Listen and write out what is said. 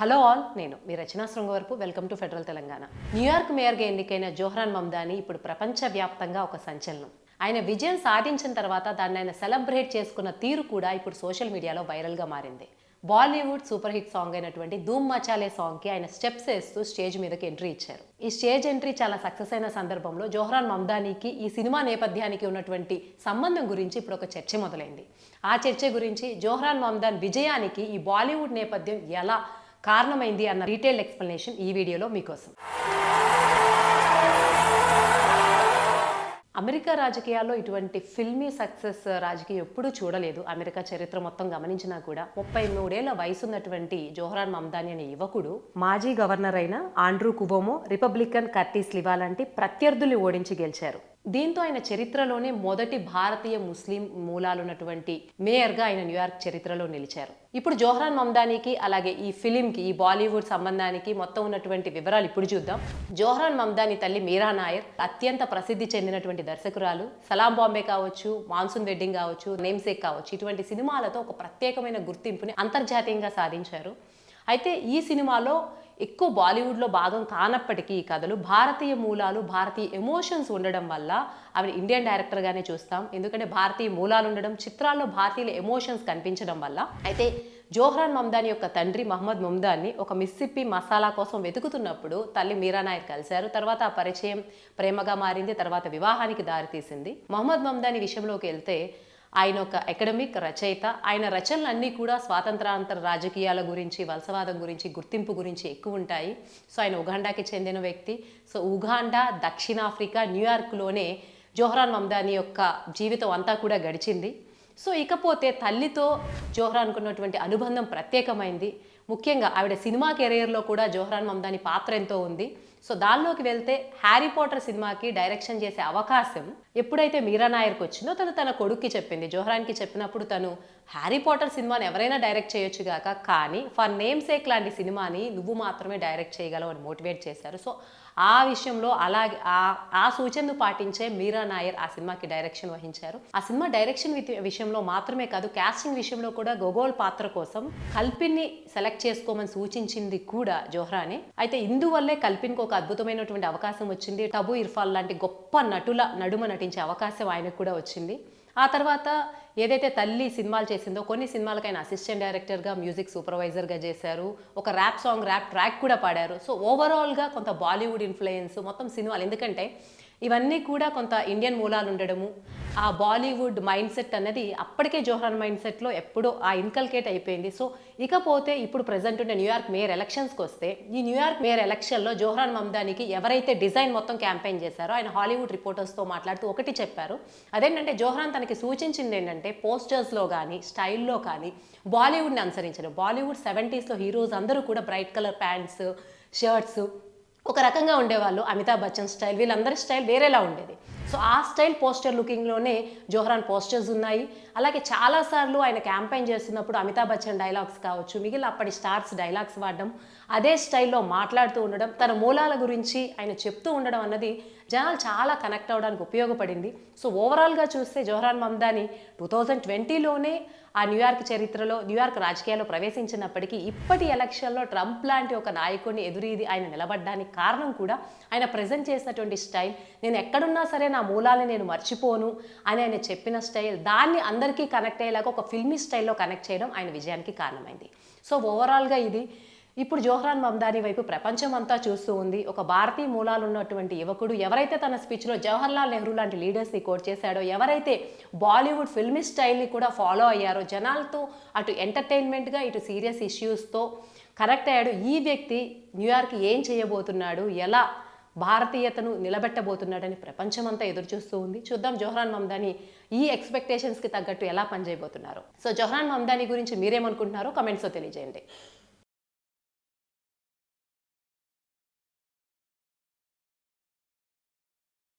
Hello all నేను మీ Rachana Srungavarapu welcome to federal Telangana. New York మేయర్గా ఎన్నికైన జోహ్రాన్ మమ్దాని ఇప్పుడు ప్రపంచవ్యాప్తంగా ఒక సంచలనం. ఆయన విజయం సాధించిన తర్వాత దాన్ని ఆయన సెలబ్రేట్ చేసుకున్న తీరు కూడా ఇప్పుడు సోషల్ మీడియాలో వైరల్గా మారింది. బాలీవుడ్ సూపర్ హిట్ సాంగ్ అయినటువంటి ధూమ్ మచాలే సాంగ్కి ఆయన స్టెప్స్ వేస్తూ స్టేజ్ మీదకి ఎంట్రీ ఇచ్చారు. ఈ స్టేజ్ ఎంట్రీ చాలా సక్సెస్ అయిన సందర్భంలో జోహ్రాన్ మమ్దానీకి ఈ సినిమా నేపథ్యానికి ఉన్నటువంటి సంబంధం గురించి ఇప్పుడు ఒక చర్చ మొదలైంది. ఆ చర్చ గురించి జోహ్రాన్ మమ్దాన్ విజయానికి ఈ బాలీవుడ్ నేపథ్యం ఎలా కారణమైంది అన్న డీటెయిల్ ఎక్స్ప్లెనేషన్ ఈ వీడియోలో మీకోసం. అమెరికా రాజకీయాల్లో ఇటువంటి ఫిల్మీ సక్సెస్ రాజకీయం ఎప్పుడూ చూడలేదు. అమెరికా చరిత్ర మొత్తం గమనించినా కూడా ముప్పై మూడేళ్ళ వయసున్నటువంటి జోహరాన్ మమ్దాని అనే యువకుడు మాజీ గవర్నర్ అయిన Andrew Cuomo Republican Curtis Sliwa లాంటి ప్రత్యర్థుల్ని ఓడించి గెలిచారు. దీంతో ఆయన చరిత్రలోనే మొదటి భారతీయ ముస్లిం మూలాలు ఉన్నటువంటి మేయర్గా ఆయన న్యూయార్క్ చరిత్రలో నిలిచారు. ఇప్పుడు జోహరాన్ మమ్దానికి అలాగే ఈ ఫిలింకి ఈ బాలీవుడ్ సంబంధానికి మొత్తం ఉన్నటువంటి వివరాలు ఇప్పుడు చూద్దాం. జోహరాన్ మమ్దాని తల్లి మీరా నాయర్ అత్యంత ప్రసిద్ధి చెందినటువంటి దర్శకురాలు సలాం బాంబే కావచ్చు మాన్సూన్ వెడ్డింగ్ కావచ్చు నేమ్సేక్ కావచ్చు ఇటువంటి సినిమాలతో ఒక ప్రత్యేకమైన గుర్తింపుని అంతర్జాతీయంగా సాధించారు. అయితే ఈ సినిమాలో ఎక్కువ బాలీవుడ్లో భాగం కానప్పటికీ ఈ కథలు భారతీయ మూలాలు భారతీయ ఎమోషన్స్ ఉండడం వల్ల అవి ఇండియన్ డైరెక్టర్గానే చూస్తాం. ఎందుకంటే భారతీయ మూలాలు ఉండడం చిత్రాల్లో భారతీయుల ఎమోషన్స్ కనిపించడం వల్ల. అయితే జోహ్రాన్ మమ్దాని యొక్క తండ్రి మహమ్మద్ మమ్దాన్ని ఒక మిస్సిప్పి మసాలా కోసం వెతుకుతున్నప్పుడు తల్లి మీరా నాయర్ కలిశారు. తర్వాత ఆ పరిచయం ప్రేమగా మారింది తర్వాత వివాహానికి దారితీసింది. మహమ్మద్ మమ్దాని విషయంలోకి వెళ్తే ఆయన ఒక అకాడమిక్ రచయిత. ఆయన రచనలన్నీ కూడా స్వాతంత్రాంతర రాజకీయాల గురించి వలసవాదం గురించి గుర్తింపు గురించి ఎక్కువ ఉంటాయి. సో ఆయన ఉగాండాకి చెందిన వ్యక్తి. సో ఉగాండా దక్షిణాఫ్రికా న్యూయార్క్లోనే జోహ్రాన్ మమ్దాని యొక్క జీవితం అంతా కూడా గడిచింది. సో ఇకపోతే తల్లితో జోహ్రాన్కు ఉన్నటువంటి అనుబంధం ప్రత్యేకమైంది. ముఖ్యంగా ఆవిడ సినిమా కెరీర్లో కూడా జోహ్రాన్ మమ్దాని పాత్ర ఎంతో ఉంది. సో దానిలోకి వెళ్తే హ్యారీ పాటర్ సినిమాకి డైరెక్షన్ చేసే అవకాశం ఎప్పుడైతే మీరా నాయర్కి వచ్చిందో తను తన కొడుక్కి చెప్పింది. జోహరాన్కి చెప్పినప్పుడు తను హ్యారీ పాటర్ సినిమాని ఎవరైనా డైరెక్ట్ చేయొచ్చు గాక కానీ ఫర్ నేమ్ సేక్ లాంటి సినిమాని నువ్వు మాత్రమే డైరెక్ట్ చేయగలవు అని మోటివేట్ చేశారు. సో ఆ విషయంలో అలాగే ఆ ఆ సూచనను పాటించే మీరా నాయర్ ఆ సినిమాకి డైరెక్షన్ వహించారు. ఆ సినిమా డైరెక్షన్ విషయంలో మాత్రమే కాదు క్యాస్టింగ్ విషయంలో కూడా గొగోల్ పాత్ర కోసం కల్పిన్ని సెలెక్ట్ చేసుకోమని సూచించింది కూడా జోహ్రాని. అయితే ఇందువల్లే కల్పిన్కి ఒక అద్భుతమైనటువంటి అవకాశం వచ్చింది. టబు ఇర్ఫాల్ లాంటి గొప్ప నటుల నడుమ నటించే అవకాశం ఆయనకు కూడా వచ్చింది. ఆ తర్వాత ఏదైతే తల్లి సినిమాలు చేసిందో కొన్ని సినిమాలకైనా అసిస్టెంట్ డైరెక్టర్గా మ్యూజిక్ సూపర్వైజర్గా చేశారు. ఒక ర్యాప్ సాంగ్ ర్యాప్ ట్రాక్ కూడా పాడారు. సో ఓవరాల్గా కొంత బాలీవుడ్ ఇన్ఫ్లుయెన్స్ మొత్తం సినిమాలు. ఎందుకంటే ఇవన్నీ కూడా కొంత ఇండియన్ మూలాలు ఉండడము ఆ బాలీవుడ్ మైండ్ సెట్ అనేది అప్పటికే జోహరాన్ మైండ్ సెట్లో ఎప్పుడో ఆ ఇన్కల్కేట్ అయిపోయింది. సో ఇకపోతే ఇప్పుడు ప్రజెంట్ ఉండే న్యూయార్క్ మేయర్ ఎలక్షన్స్కి వస్తే ఈ న్యూయార్క్ మేయర్ ఎలక్షన్లో జోహరాన్ మమ్దానికి ఎవరైతే డిజైన్ మొత్తం క్యాంపెయిన్ చేశారో ఆయన హాలీవుడ్ రిపోర్టర్స్తో మాట్లాడుతూ ఒకటి చెప్పారు. అదేంటంటే జోహ్రాన్ తనకి సూచించింది ఏంటంటే పోస్టర్స్లో కానీ స్టైల్లో కానీ బాలీవుడ్ని అనుసరించడం. బాలీవుడ్ సెవెంటీస్లో హీరోస్ అందరూ కూడా బ్రైట్ కలర్ ప్యాంట్స్ షర్ట్స్ ఒక రకంగా ఉండేవాళ్ళు. అమితాబ్ బచ్చన్ స్టైల్ వీళ్ళందరి స్టైల్ వేరేలా ఉండేది. సో ఆ స్టైల్ పోస్టర్ లుకింగ్లోనే జోహరాన్ పోస్టర్స్ ఉన్నాయి. అలాగే చాలాసార్లు ఆయన క్యాంపెయిన్ చేస్తున్నప్పుడు అమితాబ్ బచ్చన్ డైలాగ్స్ కావచ్చు మిగిలిన అప్పటి స్టార్స్ డైలాగ్స్ వాడడం అదే స్టైల్లో మాట్లాడుతూ ఉండడం తన మూలాల గురించి ఆయన చెప్తూ ఉండడం అన్నది జనాలు చాలా కనెక్ట్ అవ్వడానికి ఉపయోగపడింది. సో ఓవరాల్గా చూస్తే జోహరాన్ మమ్దాని టూ థౌజండ్ ట్వంటీలోనే ఆ న్యూయార్క్ చరిత్రలో న్యూయార్క్ రాజకీయాల్లో ప్రవేశించినప్పటికీ ఇప్పటి ఎలక్షన్లో ట్రంప్ లాంటి ఒక నాయకుడిని ఎదురీది ఆయన నిలబడ్డానికి కారణం కూడా ఆయన ప్రజెంట్ చేసినటువంటి స్టైల్ నేను ఎక్కడున్నా సరే నా మూలాన్ని నేను మర్చిపోను అని ఆయన చెప్పిన స్టైల్ దాన్ని అందరికీ కనెక్ట్ అయ్యేలాగా ఒక ఫిల్మీ స్టైల్లో కనెక్ట్ చేయడం ఆయన విజయానికి కారణమైంది. సో ఓవరాల్గా ఇది. ఇప్పుడు జోహ్రాన్ మమ్దాని వైపు ప్రపంచం అంతా చూస్తూ ఉంది. ఒక భారతీయ మూలాలు ఉన్నటువంటి యువకుడు ఎవరైతే తన స్పీచ్లో జవహర్లాల్ నెహ్రూ లాంటి లీడర్స్ని కోట్ చేశాడో ఎవరైతే బాలీవుడ్ ఫిల్మీ స్టైల్ని కూడా ఫాలో అయ్యారో జనాలతో అటు ఎంటర్టైన్మెంట్గా ఇటు సీరియస్ ఇష్యూస్తో కనెక్ట్ అయ్యాడు. ఈ వ్యక్తి న్యూయార్క్ ఏం చేయబోతున్నాడు? ఎలా భారతీయతను నిలబెట్టబోతున్నాడని ప్రపంచమంతా ఎదురు చూస్తూ ఉంది. చూద్దాం జోహ్రాన్ మమ్దాని ఈ ఎక్స్పెక్టేషన్స్కి తగ్గట్టు ఎలా పనిచేయబోతున్నారు? సో జోహ్రాన్ మమ్దాని గురించి మీరేమనుకుంటున్నారో కమెంట్స్లో తెలియజేయండి.